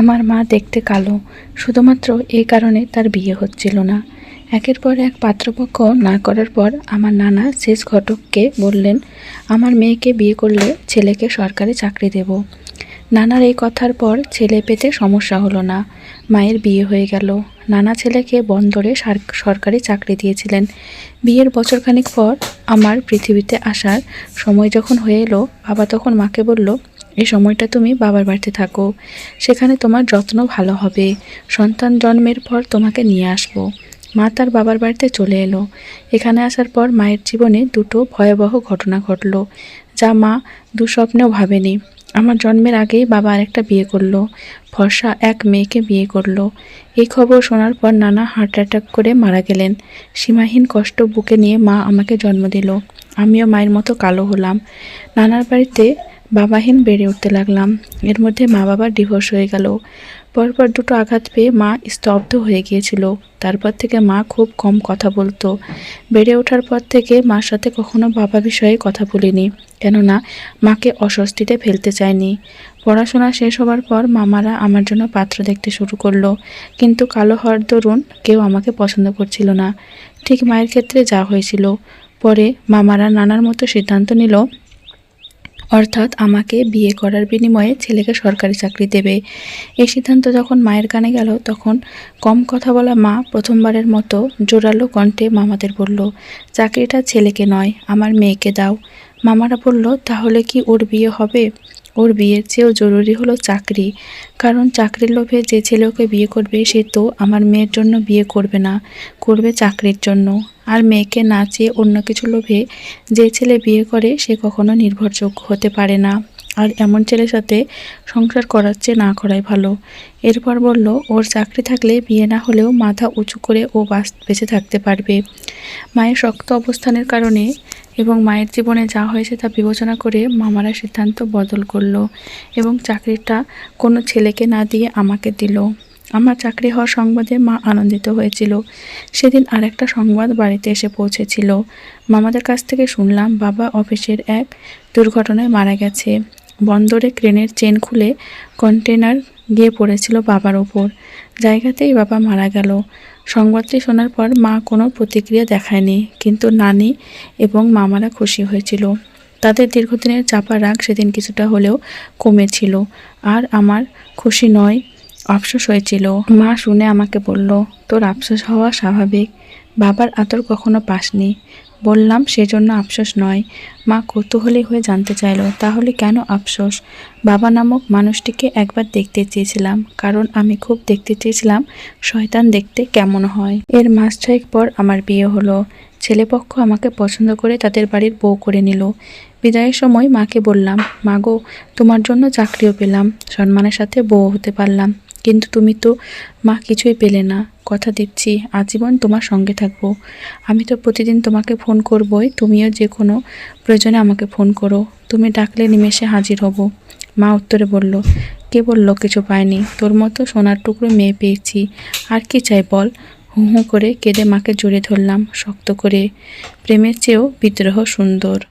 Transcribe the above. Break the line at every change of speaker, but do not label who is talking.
আমার মা দেখতে কালো। শুধুমাত্র এই কারণে তার বিয়ে হচ্ছিল না। একের পর এক পাত্রপক্ষ না করার পর আমার নানা শেষ ঘটককে বললেন, আমার মেয়েকে বিয়ে করলে ছেলেকে সরকারি চাকরি দেব। নানার এই কথার পর ছেলে পেতে সমস্যা হলো না। মায়ের বিয়ে হয়ে গেল। নানা ছেলেকে বন্দরে সরকারি চাকরি দিয়েছিলেন। বিয়ের বছরখানেক পর আমার পৃথিবীতে আসার সময় যখন হয়ে এলো, বাবা তখন মাকে বলল এই সময়টা তুমি বাবার বাড়িতে থাকো। সেখানে তোমার যত্ন ভালো হবে। সন্তান জন্মের পর তোমাকে নিয়ে আসব। মা তার বাবার বাড়িতে চলে এলো। এখানে আসার পর মায়ের জীবনে দুটো ভয়াবহ ঘটনা ঘটলো, যা মা দুঃস্বপ্নেও ভাবেনি। আমার জন্মের আগেই বাবা আরেকটা বিয়ে করল। ফর্সা এক মেয়েকে বিয়ে করল। এই খবর শোনার পর নানা হার্ট অ্যাটাক করে মারা গেলেন। সীমাহীন কষ্ট বুকে নিয়ে মা আমাকে জন্ম দিল। আমিও মায়ের মতো কালো হলাম। নানার বাড়িতে বাবাহীন বেড়ে উঠতে লাগলাম। এর মধ্যে মা বাবার ডিভোর্স হয়ে গেল। পরপর দুটো আঘাত পেয়ে মা স্তব্ধ হয়ে গিয়েছিল। তারপর থেকে মা খুব কম কথা বলতো। বেড়ে ওঠার পর থেকে মার সাথে কখনো বাবা বিষয়ে কথা বলিনি, কেননা মাকে অস্বস্তিতে ফেলতে চাইনি পড়াশোনা শেষ হবার পর মামারা আমার জন্য পাত্র দেখতে শুরু করল, কিন্তু কালো হওয়ার দরুন কেউ আমাকে পছন্দ করছিল না। ঠিক মায়ের ক্ষেত্রে যা হয়েছিল। পরে মামারা নানার মতো সিদ্ধান্ত নিল অর্থাৎ আমাকে বিয়ে করার বিনিময়ে ছেলেকে সরকারি চাকরি দেবে। এই সিদ্ধান্ত যখন মায়ের কানে গেল, তখন কম কথা বলা মা প্রথমবারের মতো জোরালো কণ্ঠে মামাদের বলল, চাকরিটা ছেলেকে নয়, আমার মেয়েকে দাও। মামারা বলল, তাহলে কি ওর বিয়ে হবে? ওর বিয়ের চেয়েও জরুরি হলো চাকরি। কারণ চাকরির লোভে যে ছেলে ওকে বিয়ে করবে, সে তো আমার মেয়ের জন্য বিয়ে করবে না, করবে চাকরির জন্য। আর মেয়েকে না চেয়ে অন্য কিছু লোভে যে ছেলে বিয়ে করে, সে কখনো নির্ভরযোগ্য হতে পারে না। আর এমন ছেলের সাথে সংসার করার চেয়ে না করাই ভালো। এরপর বলল, ওর চাকরি থাকলে বিয়ে না হলেও মাথা উঁচু করে ও বাস, বেঁচে থাকতে পারবে। মায়ের শক্ত অবস্থানের কারণে এবং মায়ের জীবনে যা হয়েছে তা বিবেচনা করে মামারা সিদ্ধান্ত বদল করল এবং চাকরিটা কোনো ছেলেকে না দিয়ে আমাকে দিল। আমার চাকরি হওয়ার সংবাদে মা আনন্দিত হয়েছিল। সেদিন আরেকটা সংবাদ বাড়িতে এসে পৌঁছেছিল। মামাদের কাছ থেকে শুনলাম বাবা অফিসের এক দুর্ঘটনায় মারা গেছে। বন্দরে ক্রেনের চেন খুলে কন্টেনার গিয়ে পড়েছিল বাবার ওপর। জায়গাতেই বাবা মারা গেল। সংবাদটি শোনার পর মা কোনো প্রতিক্রিয়া দেখায়নি, কিন্তু নানি এবং মামারা খুশি হয়েছিল। তাদের দীর্ঘদিনের চাপা রাগ সেদিন কিছুটা হলেও কমেছিল। আর আমার খুশি নয়, আফসোস হয়েছিল। মা শুনে আমাকে বলল, তোর আফসোস হওয়া স্বাভাবিক। বাবার আদর কখনো পাসনি। বললাম, সেজন্য আফসোস নয়। মা কৌতূহলী হয়ে জানতে চাইলো, তাহলে কেন আফসোস? বাবা নামক মানুষটিকে একবার দেখতে চেয়েছিলাম, কারণ আমি খুব দেখতে চেয়েছিলাম শয়তান দেখতে কেমন হয়। এর মাস ছয়েক পর আমার বিয়ে হলো। ছেলেপক্ষ আমাকে পছন্দ করে তাদের বাড়ির বউ করে নিল। বিদায়ের সময় মাকে বললাম মাগো তোমার জন্য চাকরিও পেলাম। সম্মানের সাথে বউ হতে পারলাম। কিন্তু তুমি তো, মা, কিছুই পেলে না। কথা দিচ্ছি, আজীবন তোমার সঙ্গে থাকব। আমি তো প্রতিদিন তোমাকে ফোন করবই, তুমিও যে কোনো প্রয়োজনে আমাকে ফোন করো। তুমি ডাকলে নিমেষে হাজির হব। মা উত্তরে বলল, কে বলল? কিছু পায়নি তোর মতো সোনার টুকরো মেয়ে পেয়েছি। আর কি চাই বল? হু হু করে কেঁদে মাকে জড়িয়ে ধরলাম, শক্ত করে। প্রেমের চেয়েও বিদ্রোহ সুন্দর।